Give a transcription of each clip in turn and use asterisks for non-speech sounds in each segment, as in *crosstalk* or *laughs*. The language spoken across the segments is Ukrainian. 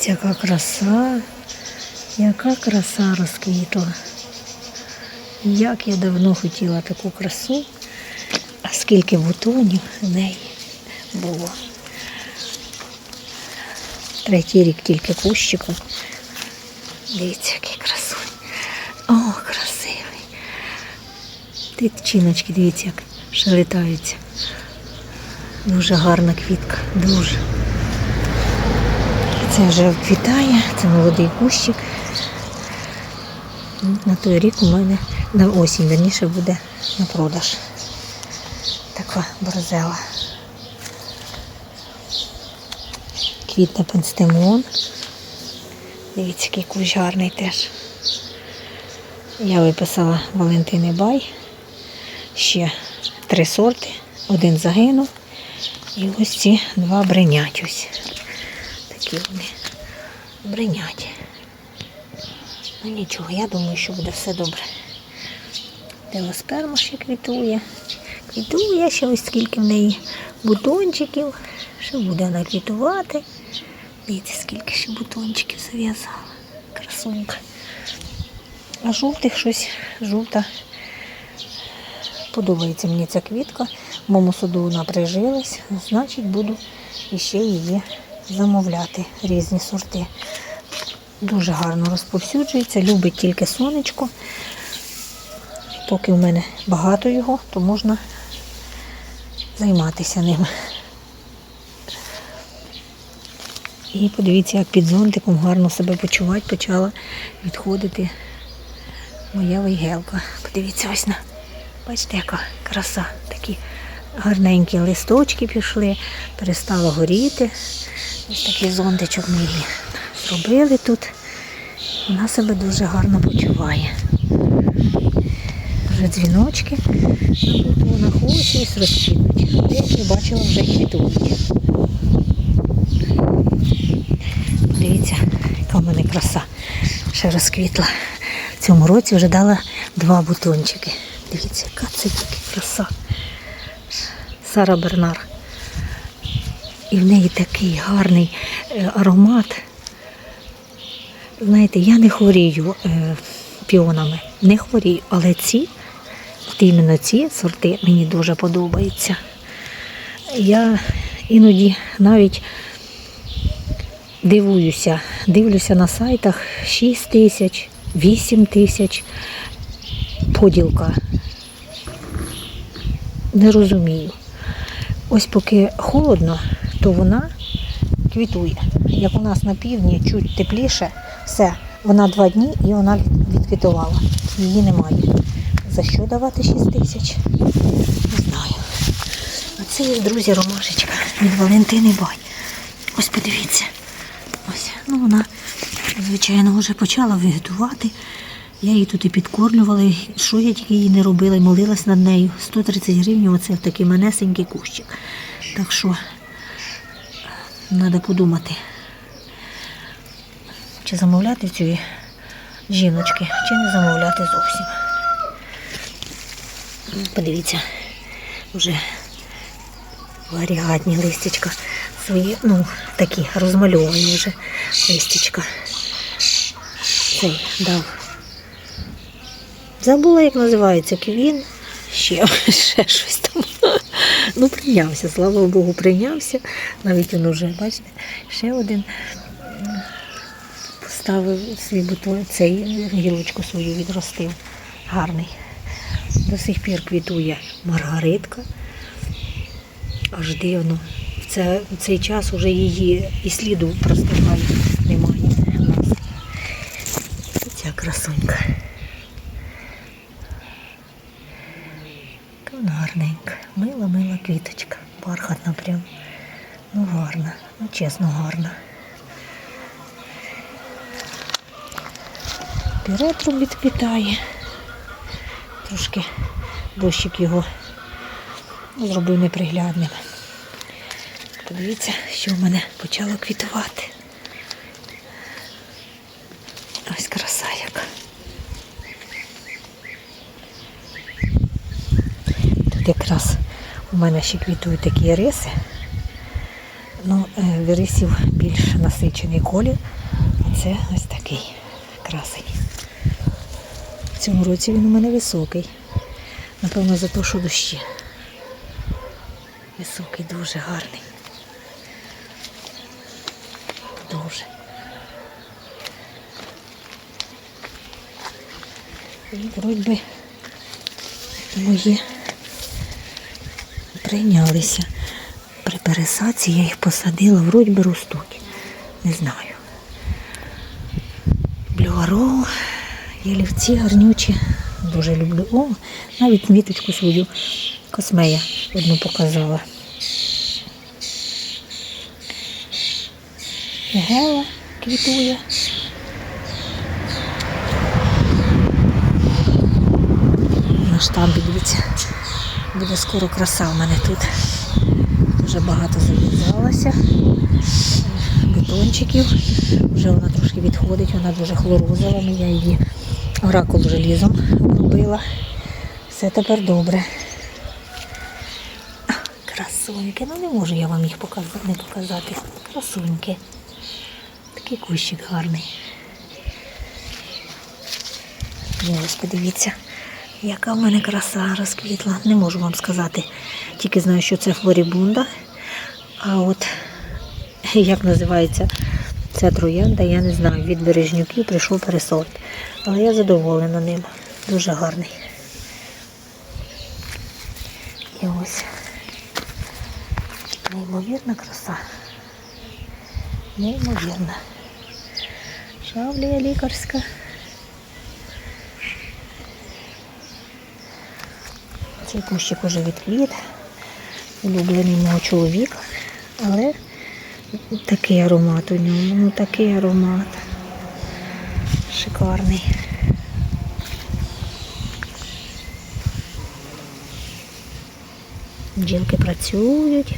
Дивіться, яка краса, яка краса розквітла. Як я давно хотіла таку красу, а скільки бутонів в неї було. Третій рік тільки кущиком. Дивіться, який красунь. О, красивий. Тичиночки, дивіться, як шелетаються. Дуже гарна квітка, дуже. Це вже вквітає, це молодий кущик. На той рік у мене на осінь, верніше буде на продаж. Така борзела. Квітне пенстемон. Дивіться, який кущ гарний теж. Я виписала Валентини Бай. Ще три сорти. Один загинув. І ось ці два бринять ось. Такі вони бринять. Ну нічого, я думаю, що буде все добре. Телосперма ще квітує. Квітує ще ось скільки в неї бутончиків. Ще буде вона квітувати. Дивіться, скільки ще бутончиків зав'язала. Красунька. А жовтих щось, жовта. Подобається мені ця квітка. В моєму саду вона прижилась, значить буду іще її замовляти, різні сорти. Дуже гарно розповсюджується, любить тільки сонечко. Поки в мене багато його, то можна займатися ним. І подивіться, як під зонтиком гарно себе почувати, почала відходити моя вейгелка. Подивіться ось на. Бачите, яка краса. Такі гарненькі листочки пішли, перестало горіти. Ось такий зонтичок ми її зробили тут. Вона себе дуже гарно почуває. Вже дзвіночки на ось ось розквітнуть. Деякі бачила вже квітують. Дивіться, яка в мене краса ще розквітла. В цьому році вже дала два бутончики. Дивіться, яка це тільки краса. Сара Бернар. І в неї такий гарний е, аромат. Знаєте, я не хворію е, піонами, не хворію, але ці, от іменно ці сорти мені дуже подобаються. Я іноді навіть дивуюся, дивлюся на сайтах 6 тисяч, 8 тисяч поділка. Не розумію. Ось поки холодно, то вона квітує. Як у нас на півдні чуть тепліше, все, вона два дні і вона відквітувала. Її немає. За що давати 6 тисяч? Не знаю. А це є, друзі, ромашечка від Валентини Бай. Ось подивіться. Ось, ну вона, звичайно, вже почала вегетувати. Я її тут і підкормлювала, і що я тільки їй не робила, молилась над нею. 130 гривень оце такий манесенький кущик. Так що треба подумати, чи замовляти цієї жіночки, чи не замовляти зовсім. Подивіться, вже варігатні листячка свої, ну, такі розмальовані вже листячка. Цей дав. Забула, як називається квін. Ще, *laughs* ще щось там. Ну, прийнявся, слава Богу, прийнявся. Навіть він вже, бачите, ще один поставив свій бутон, цей гілочку свою відростив. Гарний. До сих пір квітує маргаритка. Аж дивно. В, це, в цей час вже її і сліду просто немає. Ця красунька. Яка вона гарненька. Мила, мила квіточка. Бархатна прям. Ну гарна. Ну чесно гарна. Піретру відквітає. Трошки дощик його зробив неприглядним. Подивіться, що в мене почало квітувати. Ось краса яка. Якраз у мене ще квітують такі риси. Ну, е, вирисів більш насичений колір. Це ось такий красень. В цьому році він у мене високий. Напевно, за те, що дощі. Високий, дуже гарний. Дуже. І вроді би мої прийнялися. При пересадці я їх посадила, вроді би ростуть. Не знаю. Блюароу, ялівці гарнючі. Дуже люблю. О, навіть квіточку свою космея одну показала. Гела квітує. На штамбі, дивіться, буде скоро краса в мене тут. Дуже багато зав'язалося бетончиків. Вже вона трошки відходить, вона дуже хлорозова, але я її оракул желізом робила. Все тепер добре. Красуньки, ну не можу я вам їх показати, не показати. Красуньки. Такий кущик гарний. Ну, Ось подивіться, яка в мене краса розквітла. Не можу вам сказати. Тільки знаю, що це флорібунда. А от як називається ця троянда, я не знаю. Від бережнюків прийшов пересорт. Але я задоволена ним. Дуже гарний. І ось неймовірна краса. Неймовірна. Шавлія лікарська. Цей кущик уже відквіт, улюблений мого чоловіка, але такий аромат у ньому, ну такий аромат. Шикарний. Бджілки працюють.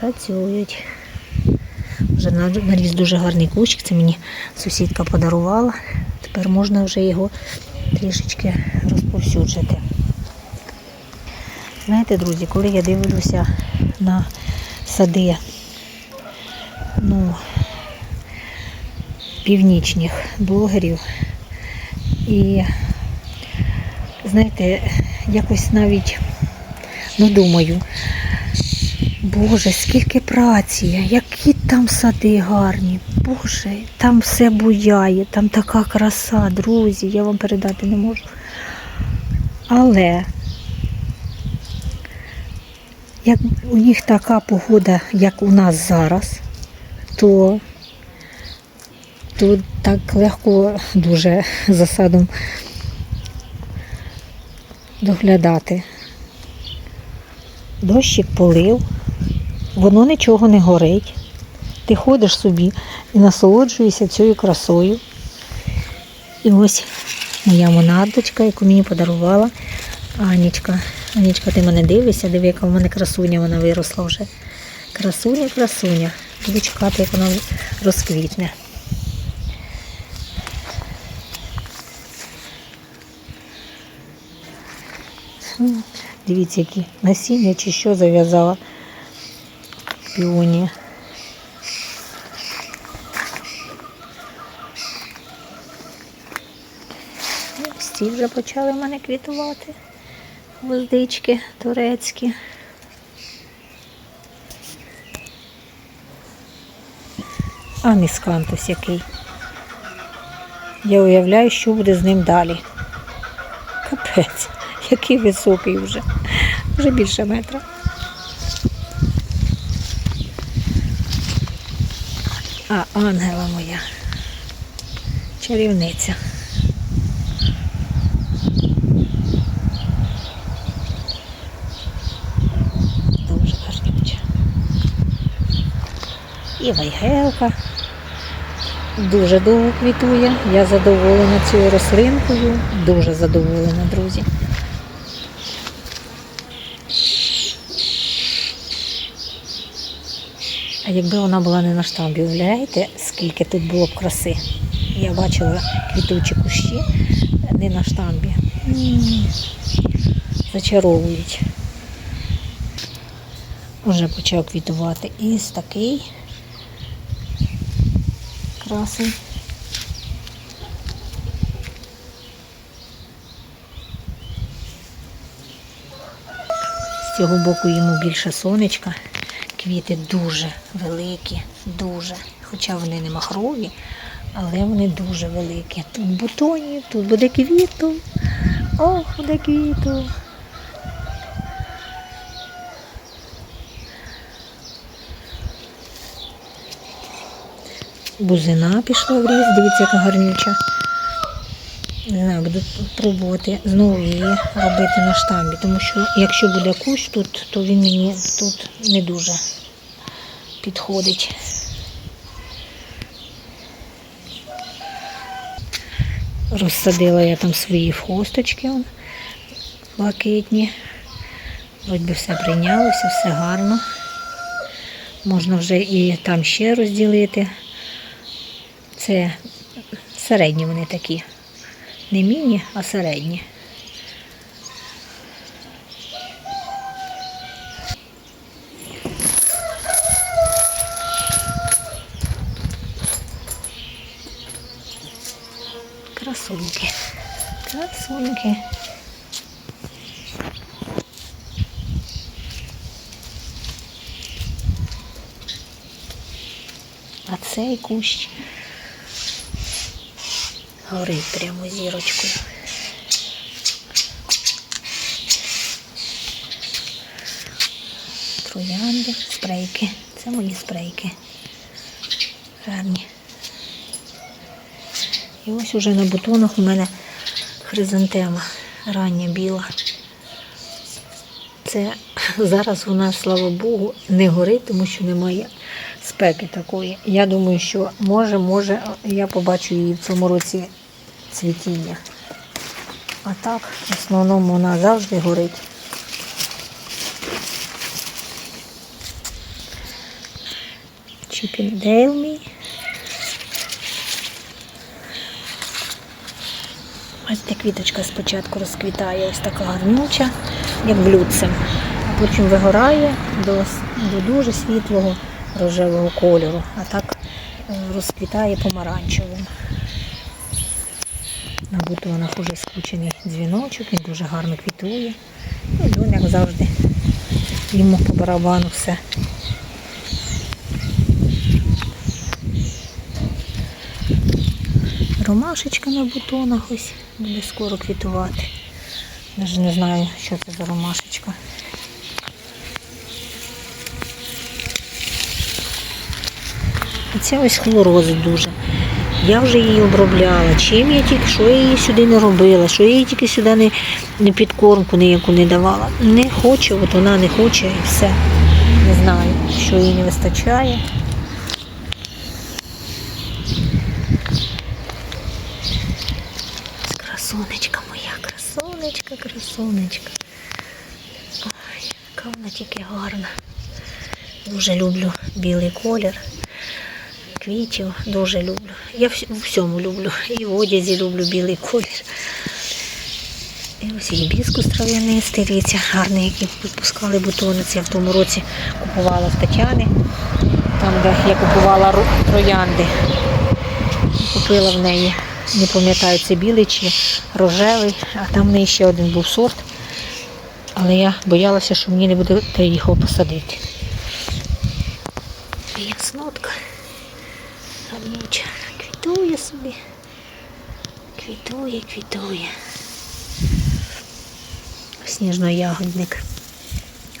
Працюють. Вже на- наріс дуже гарний кущик, це мені сусідка подарувала. Тепер можна вже його трішечки розповсюджити. Знаєте, друзі, коли я дивлюся на сади ну, північних блогерів, і знаєте, якось навіть ну, думаю, Боже, скільки праці, які там сади гарні. Боже, там все буяє, там така краса, друзі, я вам передати не можу. Але як у них така погода, як у нас зараз, то, то так легко дуже за садом доглядати. Дощик полив, воно нічого не горить. Ти ходиш собі і насолоджуєшся цією красою. І ось моя монадочка, яку мені подарувала Анічка. Анічка, ти мене дивишся, диви, яка в мене красуня вона виросла вже. Красуня, красуня. Буду чекати, як вона розквітне. Дивіться, які насіння чи що зав'язала піоні. Ці вже почали в мене квітувати. Гвоздички турецькі. А міскантус який. Я уявляю, що буде з ним далі. Капець, який високий вже. Вже більше метра. А ангела моя. Чарівниця. Дуже гарнюча. І вайгелка. Дуже довго квітує. Я задоволена цією рослинкою. Дуже задоволена, друзі. А якби вона була не на штамбі, уявляєте, скільки тут було б краси? Я бачила квітучі кущі не на штамбі. Зачаровують. вже почав квітувати. І такий красий. З цього боку йому більше сонечка. Квіти дуже великі, дуже. Хоча вони не махрові, але вони дуже великі. Тут бутонів, тут буде квіту. Ох, буде квіту. Бузина пішла в ріст, дивіться, яка гарнюча. Не знаю, буду пробувати знову її робити на штамбі, тому що якщо буде кущ тут, то він мені тут не дуже підходить. Розсадила я там свої хосточки он, блакитні. Вроді би все прийнялося, все гарно. Можна вже і там ще розділити. Це середні вони такі. Не міні, а середні. Красуньки. Красуньки. А цей кущ горить прямо зірочкою. Троянди, спрейки. Це мої спрейки. Гарні. І ось уже на бутонах у мене хризантема рання біла. Це *laughs* зараз у нас, слава Богу, не горить, тому що немає спеки такої. Я думаю, що може, може, я побачу її в цьому році цвітіння. А так, в основному вона завжди горить. Чіпіндейл мій. Ось ця квіточка спочатку розквітає, ось така гарнюча, як блюдцем. А потім вигорає до, до дуже світлого рожевого кольору, а так е, розквітає помаранчевим. На бутонах уже скучений дзвіночок, він дуже гарно квітує. І дон, як завжди, йому по барабану все. Ромашечка на бутонах ось буде скоро квітувати. Навіть не знаю, що це за ромашечка. А ось хлорози дуже. Я вже її обробляла. Чим я тільки, що я її сюди не робила, що я їй тільки сюди не, не підкормку ніяку не давала. Не хоче, от вона не хоче і все. Не знаю, що їй не вистачає. Красунечка моя, красунечка, красунечка. Ой, яка вона тільки гарна. Дуже люблю білий колір. Квітів дуже люблю. Я у всьому люблю. І в одязі люблю білий колір. І ось гібіскус трав'янистий, дивіться, гарний, який випускали бутони. Я в тому році купувала в Тетяни, там, де я купувала троянди. Купила в неї, не пам'ятаю, це білий чи рожевий, а там в неї ще один був сорт. Але я боялася, що мені не буде де його посадити. Яснотка. Собі. Квітує, квітує. Сніжно-ягодник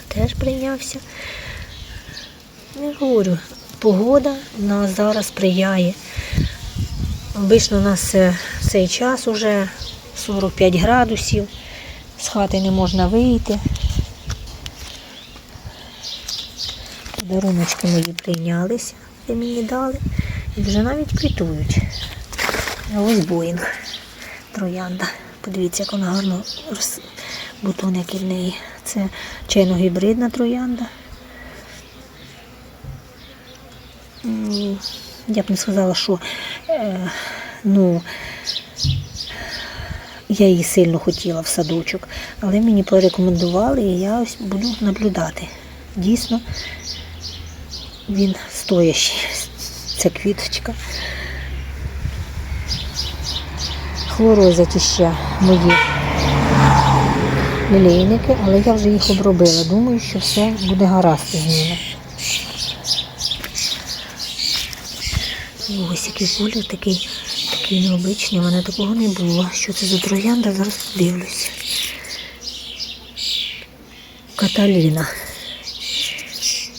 теж прийнявся. Не говорю, погода нас зараз сприяє. Обично у нас е, в цей час уже 45 градусів, з хати не можна вийти. Подаруночки мої прийнялися, де мені дали. І вже навіть квітують. Ось Боїнг. Троянда. Подивіться, як вона гарно роз... бутон, який в неї. Це чайно-гібридна троянда. Я б не сказала, що е, ну, я її сильно хотіла в садочок, але мені порекомендували і я ось буду наблюдати дійсно він стоящий. Ця квіточка. Хлорозять іще мої лілейники, але я вже їх обробила. Думаю, що все буде гаразд з ними. Ось який колір такий, такий необичний, у мене такого не було. Що це за троянда? Зараз подивлюся. Каталіна.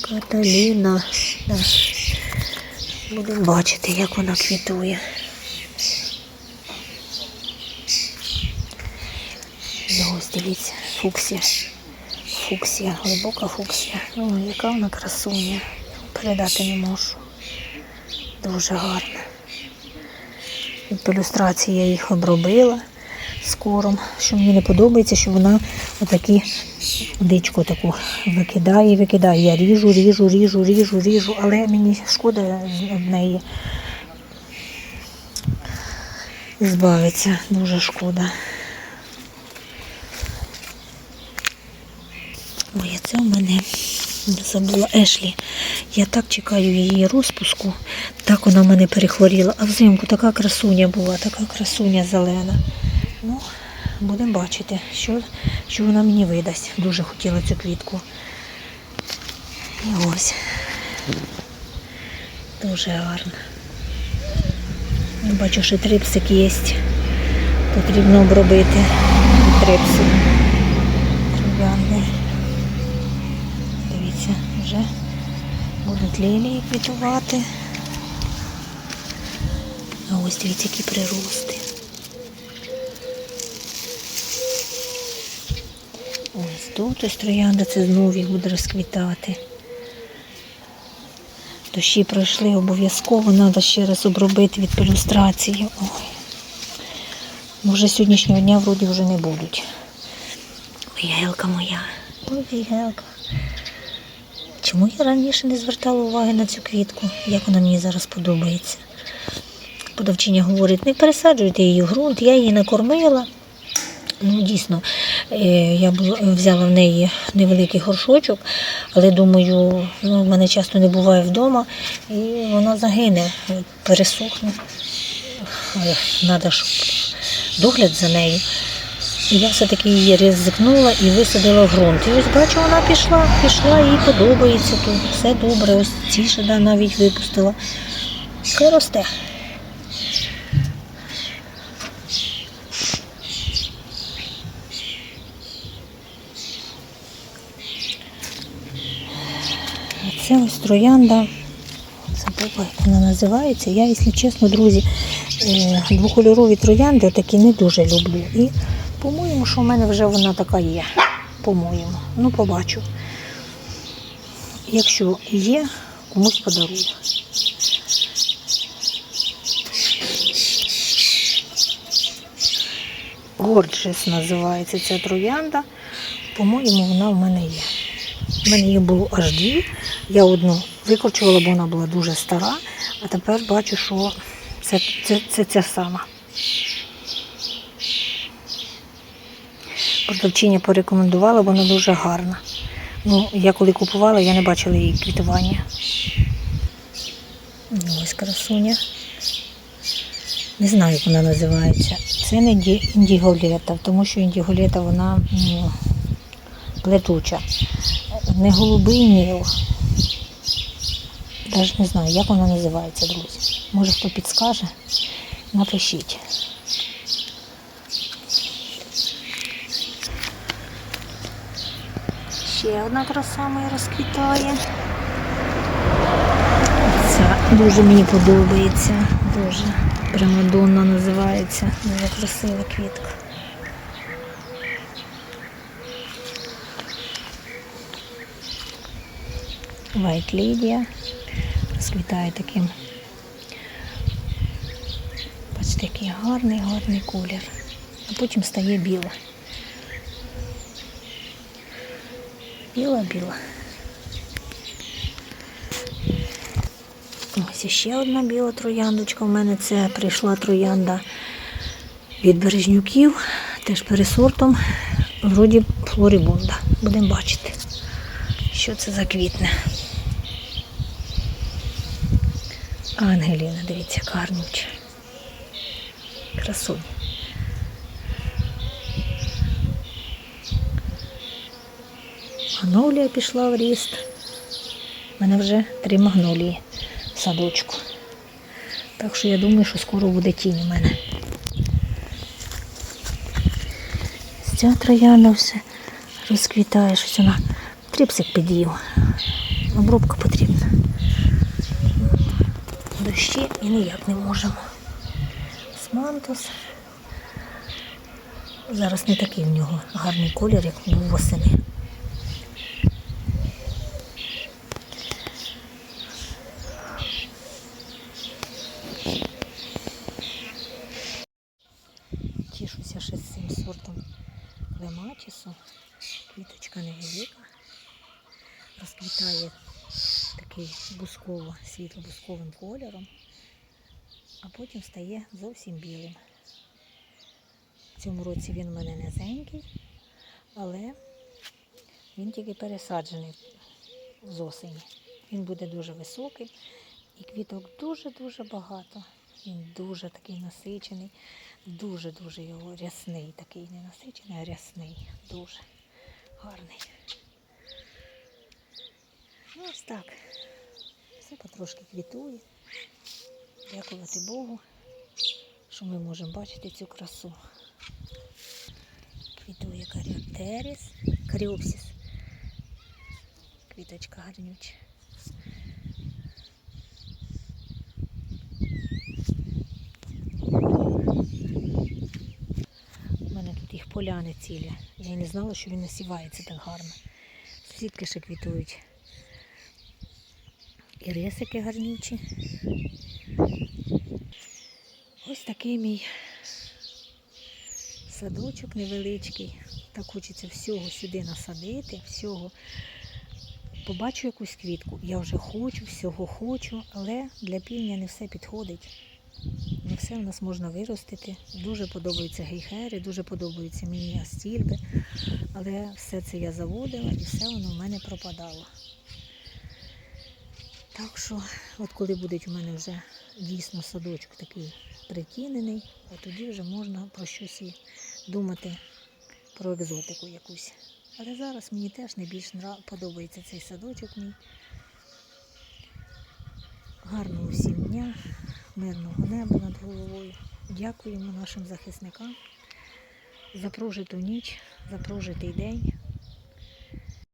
Каталіна. Будемо бачити, як вона квітує. І ось дивіться, фуксія. Фуксія, глибока фуксія. Ну, яка вона красуня. Передати не можу. Дуже гарна. Від ілюстрації я їх обробила з кором, що мені не подобається, що вона отакі дичку таку викидає, викидає. Я ріжу, ріжу, ріжу, ріжу, ріжу, але мені шкода в неї збавиться, дуже шкода. Ой, а це у мене забула Ешлі. Я так чекаю її розпуску, так вона в мене перехворіла. А взимку така красуня була, така красуня зелена. Ну, будемо бачити, що, що вона мені видасть. Дуже хотіла цю квітку. І ось. Дуже гарно. Бачу, що трипсик є. Потрібно обробити від трипсу. Троянди. Дивіться, вже будуть лілії квітувати. А ось дивіться, які прирости. Ось тут ось троянда, це знову їх буде розквітати. Дощі пройшли, обов'язково треба ще раз обробити від ілюстрації. Ой. Може сьогоднішнього дня вроді вже не будуть. Ой, гелка моя. Ой, гелка. Чому я раніше не звертала уваги на цю квітку? Як вона мені зараз подобається? Подавчиня говорить, не пересаджуйте її в ґрунт, я її накормила. Ну, дійсно, е, я взяла в неї невеликий горшочок, але думаю, ну, в мене часто не буває вдома, і вона загине, пересохне. Треба, щоб догляд за нею. Я все-таки її ризикнула і висадила в ґрунт. І ось бачу, вона пішла, пішла, їй подобається тут. Все добре, ось ці ще навіть випустила. Хай росте. Це ось троянда. Забула, як вона називається. Я, якщо чесно, друзі, е, двокольорові троянди такі не дуже люблю. По-моєму, що в мене вже вона така є. По-моєму. Ну, побачу. Якщо є, комусь подарую. Горджес називається ця троянда. По-моєму, вона в мене є. У мене їх було аж дві. Я одну викорчувала, бо вона була дуже стара, а тепер бачу, що це, це, це ця сама. Продавчиня порекомендувала, вона дуже гарна. Ну, я коли купувала, я не бачила її квітування. Ну, Ось красуня. Не знаю, як вона називається. Це не індіголета, тому що індіголета вона м, плетуча. Не голубий ніл. Навіть не знаю, як вона називається, друзі. Може хто підскаже, напишіть. Ще одна краса моя розквітає. Ця дуже мені подобається. Дуже. Примадонна називається. Дуже красива квітка. White Lydia. Розквітає таким. Бачите, який гарний, гарний колір. А потім стає біла. Біла-біла. Ось ще одна біла трояндочка. У мене це прийшла троянда від березнюків, теж пересортом. Вроді флорибунда. Будемо бачити, Що це за квітне? Ангеліна, дивіться, яка гарнюча. Красунь. Магнолія пішла в ріст. У мене вже три магнолії в садочку. Так що я думаю, що скоро буде тінь у мене. Ця троянда все розквітає, щось вона тріпсик під'їв. Обробка потрібна. Дощі і ніяк не можемо. Смантус. Зараз не такий в нього гарний колір, як був восени. Тішуся ще з цим сортом клематісу. Квіточка невелика. Розквітає такий бусково, світло-бусковим кольором, а потім стає зовсім білим. В цьому році він у мене низенький, але він тільки пересаджений з осені. Він буде дуже високий і квіток дуже-дуже багато. Він дуже такий насичений, дуже-дуже його рясний, такий не насичений, а рясний. Дуже гарний. Ну, ось так. Все потрошки квітує. Дякувати Богу, що ми можемо бачити цю красу. Квітує каріоптеріс, каріопсіс. Квіточка гарнюча. У мене тут їх поляни цілі. Я не знала, що він насівається так гарно. Сусідки ще квітують. І рисики гарнючі. Ось такий мій садочок невеличкий. Так хочеться всього сюди насадити, всього. Побачу якусь квітку. Я вже хочу, всього хочу, але для півня не все підходить. Не все в нас можна виростити. Дуже подобаються гейхери, дуже подобаються мені астільби. Але все це я заводила і все воно в мене пропадало. Так що, от коли буде у мене вже дійсно садочок такий притінений, от тоді вже можна про щось і думати про екзотику якусь. Але зараз мені теж найбільш подобається цей садочок мій. Гарного всім дня, мирного неба над головою. Дякуємо нашим захисникам за прожиту ніч, за прожитий день.